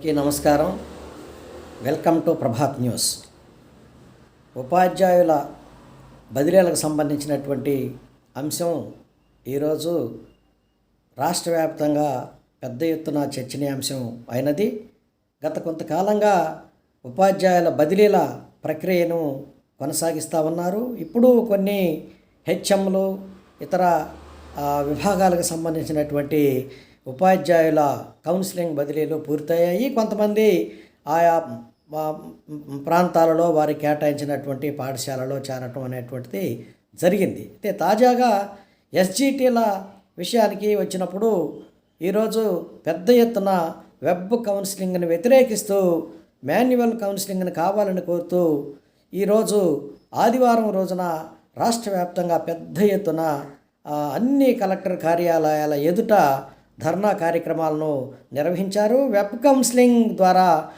అందరికీ నమస్కారం. Welcome to Prabhat news. ఉపాధ్యాయుల బదిలీలకు సంబంధించినటువంటి అంశం ఈరోజు రాష్ట్ర వ్యాప్తంగా పెద్ద ఎత్తున చర్చనీయాంశం అయినది. గత కొంతకాలంగా ఉపాధ్యాయుల బదిలీల ప్రక్రియను కొనసాగిస్తూ ఉన్నారు. ఇప్పుడు కొన్ని హెచ్ఎంలు ఇతర విభాగాలకు సంబంధించినటువంటి ఉపాధ్యాయుల కౌన్సిలింగ్ బదిలీలు పూర్తయ్యాయి. కొంతమంది ఆయా ప్రాంతాలలో వారి కేటాయించినటువంటి పాఠశాలలో చేరటం అనేటువంటిది జరిగింది. అయితే తాజాగా ఎస్జీటీల విషయానికి వచ్చినప్పుడు ఈరోజు పెద్ద ఎత్తున వెబ్ కౌన్సిలింగ్ని వ్యతిరేకిస్తూ మాన్యువల్ కౌన్సిలింగ్ని కావాలని కోరుతూ ఈరోజు ఆదివారం రోజున రాష్ట్ర వ్యాప్తంగా పెద్ద ఎత్తున అన్ని కలెక్టర్ కార్యాలయాల ఎదుట ధర్నా కార్యక్రమాలను నిర్వహించారు. వెబ్ కౌన్సిలింగ్ ద్వారా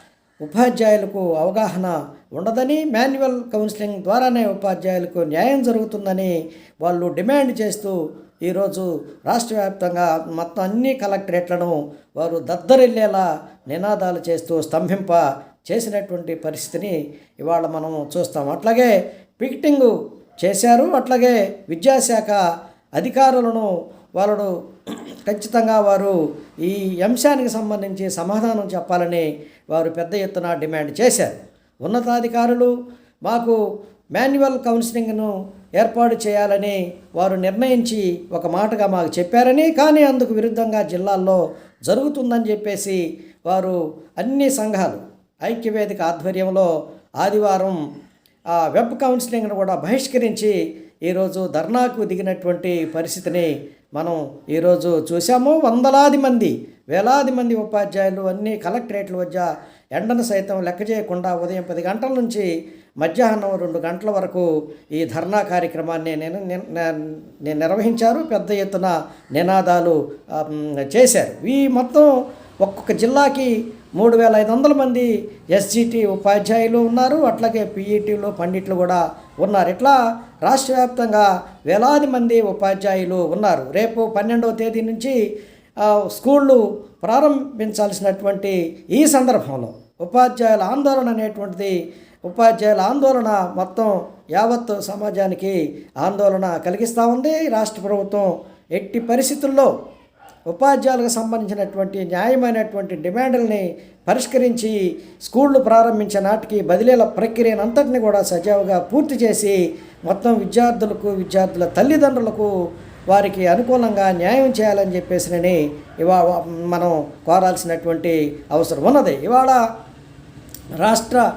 ఉపాధ్యాయులకు అవగాహన ఉండదని మాన్యువల్ కౌన్సిలింగ్ ద్వారానే ఉపాధ్యాయులకు న్యాయం జరుగుతుందని వాళ్ళు డిమాండ్ చేస్తూ ఈరోజు రాష్ట్ర వ్యాప్తంగా మొత్తం అన్ని కలెక్టరేట్లను వారు దద్దరిల్లేలా నినాదాలు చేస్తూ స్తంభింప చేసినటువంటి పరిస్థితిని ఇవాళ మనం చూస్తాం. అట్లాగే పికెటింగ్ చేశారు. అట్లాగే విద్యాశాఖ అధికారులను వాళ్ళు ఖచ్చితంగా వారు ఈ అంశానికి సంబంధించి సమాధానం చెప్పాలని వారు పెద్ద ఎత్తున డిమాండ్ చేశారు. ఉన్నతాధికారులు మాకు మాన్యువల్ కౌన్సిలింగ్ను ఏర్పాటు చేయాలని వారు నిర్ణయించి ఒక మాటగా మాకు చెప్పారని కానీ అందుకు విరుద్ధంగా జిల్లాల్లో జరుగుతుందని చెప్పేసి వారు అన్ని సంఘాలు ఐక్యవేదిక ఆధ్వర్యంలో ఆదివారం ఆ వెబ్ కౌన్సిలింగ్ను కూడా బహిష్కరించి ఈరోజు ధర్నాకు దిగినటువంటి పరిస్థితిని మనం ఈరోజు చూసాము వందలాది మంది వేలాది మంది ఉపాధ్యాయులు అన్ని కలెక్టరేట్ల వద్ద ఎండను సైతం లెక్క చేయకుండా ఉదయం పది గంటల నుంచి మధ్యాహ్నం రెండు గంటల వరకు ఈ ధర్నా కార్యక్రమాన్ని నేను నేను నిర్వహించారు. పెద్ద ఎత్తున నినాదాలు చేశారు. ఈ మొత్తం ఒక్కొక్క జిల్లాకి మూడు వేల ఐదు వందల మంది ఎస్జిటి ఉపాధ్యాయులు ఉన్నారు. అట్లాగే పీఈటీలు పండిట్లు కూడా ఉన్నారు. ఇట్లా రాష్ట్ర వ్యాప్తంగా వేలాది మంది ఉపాధ్యాయులు ఉన్నారు. రేపు పన్నెండవ తేదీ నుంచి స్కూళ్ళు ప్రారంభించాల్సినటువంటి ఈ సందర్భంలో ఉపాధ్యాయుల ఆందోళన అనేటువంటిది ఉపాధ్యాయుల ఆందోళన మొత్తం యావత్ సమాజానికి ఆందోళన కలిగిస్తూ ఉంది. రాష్ట్ర ప్రభుత్వం ఎట్టి పరిస్థితుల్లో ఉపాధ్యాయులకు సంబంధించినటువంటి న్యాయమైనటువంటి డిమాండ్లని పరిష్కరించి స్కూళ్ళు ప్రారంభించే నాటికి బదిలీల ప్రక్రియను అంతటిని కూడా సజావుగా పూర్తి చేసి మొత్తం విద్యార్థులకు విద్యార్థుల తల్లిదండ్రులకు వారికి అనుకూలంగా న్యాయం చేయాలని చెప్పేసి ఇవాళ మనం కోరాల్సినటువంటి అవసరం ఉన్నది. ఇవాళ రాష్ట్ర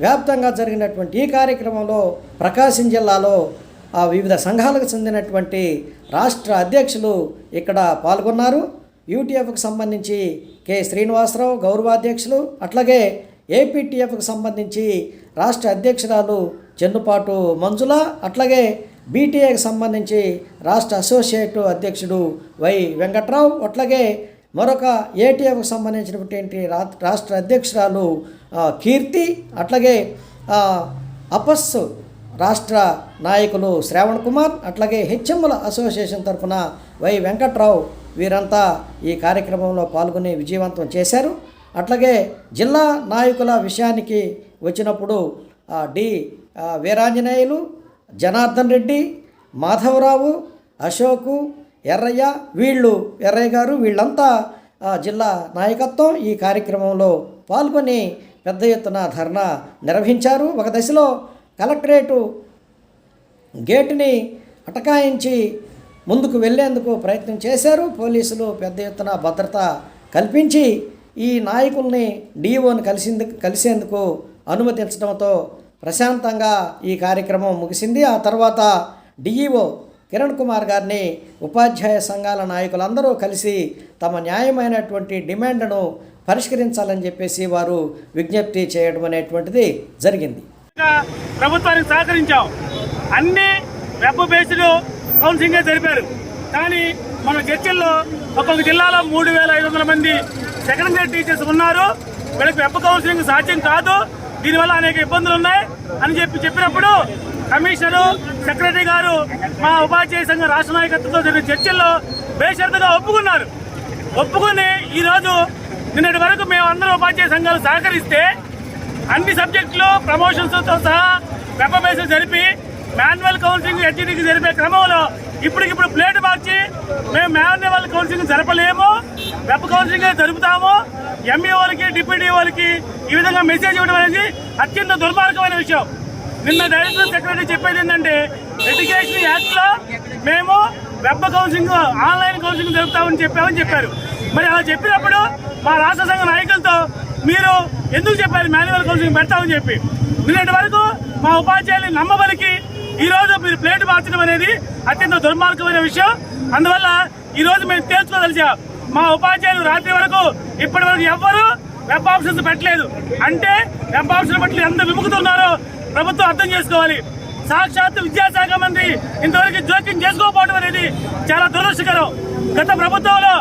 వ్యాప్తంగా జరిగినటువంటి ఈ కార్యక్రమంలో ప్రకాశం జిల్లాలో ఆ వివిధ సంఘాలకు చెందినటువంటి రాష్ట్ర అధ్యక్షులు ఇక్కడ పాల్గొన్నారు. యూటీఎఫ్కి సంబంధించి కె. శ్రీనివాసరావు గౌరవాధ్యక్షులు అట్లాగే ఏపీటీఎఫ్కి సంబంధించి రాష్ట్ర అధ్యక్షురాలు చెన్నుపాటు మంజుల అట్లాగే బీటీఏకి సంబంధించి రాష్ట్ర అసోసియేట్ అధ్యక్షుడు వై వెంకట్రావు అట్లాగే మరొక ఏటీఎఫ్కి సంబంధించినటువంటి రా- రాష్ట్ర అధ్యక్షురాలు కీర్తి అట్లాగే అపస్సు రాష్ట్ర నాయకులు శ్రావణ్ కుమార్ అట్లాగే హెచ్ఎంల అసోసియేషన్ తరఫున వై వెంకట్రావు వీరంతా ఈ కార్యక్రమంలో పాల్గొని విజయవంతం చేశారు. అట్లాగే జిల్లా నాయకుల విషయానికి వచ్చినప్పుడు డి వీరాంజనేయులు జనార్దన్ రెడ్డి మాధవరావు అశోకు ఎర్రయ్య వీళ్ళు ఎర్రయ్య గారు వీళ్ళంతా జిల్లా నాయకత్వం ఈ కార్యక్రమంలో పాల్గొని పెద్ద ఎత్తున ధర్నా నిర్వహించారు. ఒక దశలో కలెక్టరేటు గేటుని అటకాయించి ముందుకు వెళ్ళేందుకు ప్రయత్నం చేశారు. పోలీసులు పెద్ద ఎత్తున భద్రత కల్పించి ఈ నాయకుల్ని డిఓని కలిసింది కలిసేందుకు అనుమతించడంతో ప్రశాంతంగా ఈ కార్యక్రమం ముగిసింది. ఆ తర్వాత డిఈఓ కిరణ్ కుమార్ గారిని ఉపాధ్యాయ సంఘాల నాయకులందరూ కలిసి తమ న్యాయమైనటువంటి డిమాండ్ను పరిష్కరించాలని చెప్పేసి వారు విజ్ఞప్తి చేయడం అనేటువంటిది జరిగింది. ప్రభుత్వానికి సహకరించాం. అన్ని వెబ్ బేస్డ్ కౌన్సిలింగ్ జరిపారు. కానీ మన చర్చల్లో ఒక్కొక్క జిల్లాలో మూడు వేల ఐదు వందల మంది సెకండ్ గ్రేడ్ టీచర్స్ ఉన్నారు. వీళ్ళకి వెబ్ కౌన్సిలింగ్ సాధ్యం కాదు. దీనివల్ల అనేక ఇబ్బందులు ఉన్నాయి అని చెప్పి చెప్పినప్పుడు కమిషనరు సెక్రటరీ గారు మా ఉపాధ్యాయ సంఘ రాష్ట్ర నాయకత్వంతో జరిగిన చర్చల్లో బేషరతుగా ఒప్పుకున్నారు. ఒప్పుకుని ఈరోజు నిన్నటి వరకు మేము అందరం ఉపాధ్యాయ సంఘాలు సహకరిస్తే అన్ని సబ్జెక్టులు ప్రమోషన్స్తో సహా వెబ్బ జరిపి మాన్యువల్ కౌన్సిలింగ్ హెచ్డికి జరిపే క్రమంలో ఇప్పటికిప్పుడు ప్లేట్ మార్చి మేము మాన్యువల్ కౌన్సిలింగ్ జరపలేము. వెబ్ కౌన్సిలింగ్ జరుపుతాము. ఎంఈ వాళ్ళకి డిప్యూటీ వాళ్ళకి ఈ విధంగా మెసేజ్ ఇవ్వడం అనేది అత్యంత దుర్మార్గమైన విషయం. నిన్న డైరెక్టర్ సెక్రటరీ చెప్పేది ఏంటంటే ఎడ్యుకేషన్ యాక్ట్లో మేము వెబ్ కౌన్సిలింగ్ ఆన్లైన్ కౌన్సిలింగ్ జరుపుతామని చెప్పామని చెప్పారు. మరి అలా చెప్పినప్పుడు మా రాష్ట్ర సంఘ నాయకులతో మీరు ఎందుకు చెప్పారు? మాన్యువల్ కౌన్సిలింగ్ పెడతామని చెప్పి. నిన్నటి వరకు మా ఉపాధ్యాయులు నమ్మబలికి ఈరోజు మీరు ప్లేట్ మార్చడం అనేది అత్యంత దుర్మార్గమైన విషయం. అందువల్ల ఈరోజు మేము తేల్చుకోదలిచాం. మా ఉపాధ్యాయులు రాత్రి వరకు ఇప్పటి వరకు ఎవ్వరూ వెబ్ ఆప్షన్స్ పెట్టలేదు. అంటే వెబ్ ఆప్షన్ పట్ల ఎంత విముకుతున్నారో ప్రభుత్వం అర్థం చేసుకోవాలి. సాక్షాత్ విద్యాశాఖ మంత్రి ఇంతవరకు జోక్యం చేసుకోకపోవడం అనేది చాలా దురదృష్టకరం. గత ప్రభుత్వంలో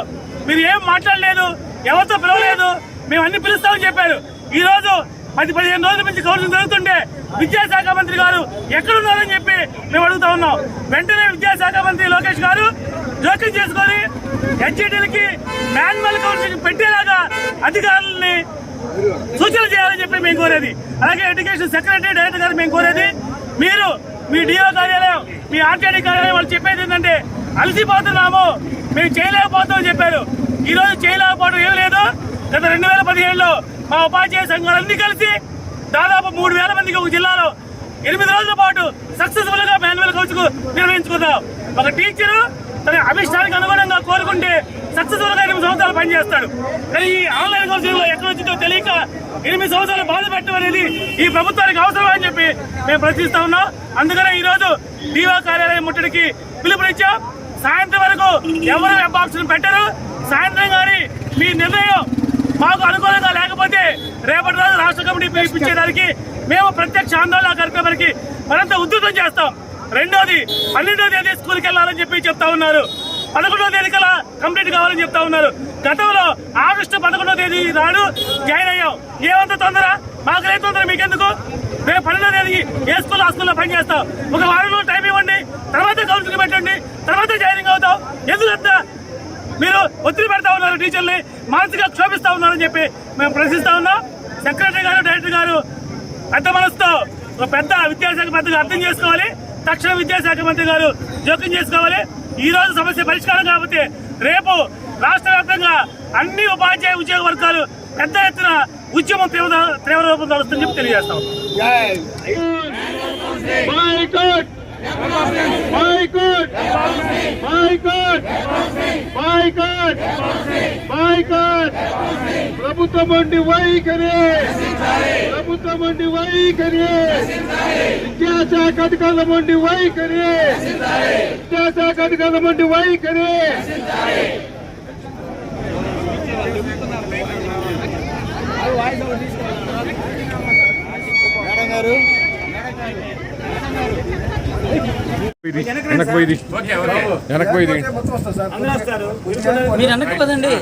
మీరు ఏం మాట్లాడలేదు ఎవరితో పిలవలేదు మేము అన్ని పిలుస్తామని చెప్పారు. ఈ రోజు పది పదిహేను రోజుల నుంచి కౌన్సిలింగ్ జరుగుతుంటే విద్యాశాఖ మంత్రి గారు ఎక్కడున్నారని చెప్పి మేము అడుగుతా ఉన్నాం. వెంటనే విద్యాశాఖ మంత్రి లోకేష్ గారు జోక్యం చేసుకొని హెచ్ఈటీలకి మాన్యువల్ కౌన్సిలింగ్ పెట్టేలాగా అధికారులని సూచన చేయాలని చెప్పి మేము కోరేది. అలాగే ఎడ్యుకేషన్ సెక్రటరీ డైరెక్టర్ గారు మేము కోరేది. మీరు మీ డిఓ కార్యాలయం మీ ఆర్టీడీ కార్యాలయం వాళ్ళు చెప్పేది ఏంటంటే అలసిపోతున్నాము మేము చేయలేకపోతామని చెప్పారు. ఈరోజు చేయలేకపోవడం ఏం లేదు. గత రెండు వేల పదిహేడులో మా ఉపాధ్యాయ సంఘాలన్నీ కలిసి దాదాపు మూడు వేల మందికి ఒక జిల్లాలో ఎనిమిది రోజుల పాటు సక్సెస్ఫుల్గా మాన్యువల్ కౌన్సిల్ నిర్వహించుకుందాం. ఒక టీచరు తన అభిష్టానికి అనుగుణంగా కోరుకుంటే సక్సెస్ఫుల్గా ఎనిమిది సంవత్సరాలు పనిచేస్తాడు. కానీ ఈ ఆన్లైన్ కోచింగ్లో ఎక్కడ వచ్చిందో తెలియక ఎనిమిది సంవత్సరాలు బాధ పెట్టడం అనేది ఈ ప్రభుత్వానికి అవసరం అని చెప్పి మేము ప్రశ్నిస్తా ఉన్నాం. అందుకనే ఈ రోజు డివో కార్యాలయం ముట్టడికి పిలుపునిచ్చాం. సాయంత్రం వరకు ఎవరు వెబ్ ఆప్షన్ పెట్టరు. సాయంత్రం గాని మీ నిర్ణయం మాకు అనుకూలంగా లేకపోతే రేపటి రోజు రాష్ట్ర కమిటీ పిలిపించేదానికి మేము ప్రత్యక్ష ఆందోళన కార్యక్రమానికి మరింత ఉధృతం చేస్తాం. రెండోది పన్నెండో తేదీ స్కూల్కి వెళ్ళాలని చెప్పి చెప్తా ఉన్నారు. పదకొండో తేదీ కల్లా కంప్లీట్ కావాలని చెప్తా ఉన్నారు. గతంలో ఆగస్టు పదకొండో తేదీ నాడు జాయిన్ అయ్యాం. ఏమంత తొందర? మాకు లేదు తొందర మీకెందుకు? మేము పన్నెండో తేదీ ఏ స్కూల్ ఆ స్కూల్లో పనిచేస్తాం ఒక వారం టైం ఇవ్వండి తర్వాత కౌన్సిలింగ్ పెట్టండి తర్వాత జాయినింగ్ అవుతాం. ఎందుకంత? మీరు ఒత్తిడి పెడతా ఉన్నారు టీచర్ని మానసిక క్షోభిస్తా ఉన్నారని చెప్పి మేము ప్రశ్నిస్తా ఉన్నాం. సెక్రటరీ గారు డైరెక్టర్ గారు పెద్ద మనసుతో ఒక పెద్ద విద్యాశాఖ మంత్రిగా అర్థం చేసుకోవాలి. తక్షణ విద్యాశాఖ మంత్రి గారు జోక్యం చేసుకోవాలి. ఈ రోజు సమస్య పరిష్కారం కాకపోతే రేపు రాష్ట్ర వ్యాప్తంగా అన్ని ఉపాధ్యాయ ఉద్యోగ వర్గాలు పెద్ద ఎత్తున ఉద్యమం తీవ్ర తీవ్ర రూపం దాలుస్తుందని చెప్పి తెలియజేస్తాం Boycott! Boycott! Boycott! Boycott! Boycott! ప్రభుత్వం వంటి వైఖరి ప్రభుత్వం వంటి వైఖరి విద్యాశాఖ అధికారుల వంటి వైఖరి విద్యాశాఖ అధికారుల వంటి వైఖరి వెనక్కి పోయి వెనక్కి పోయి మీరు వెనక్కి పదండి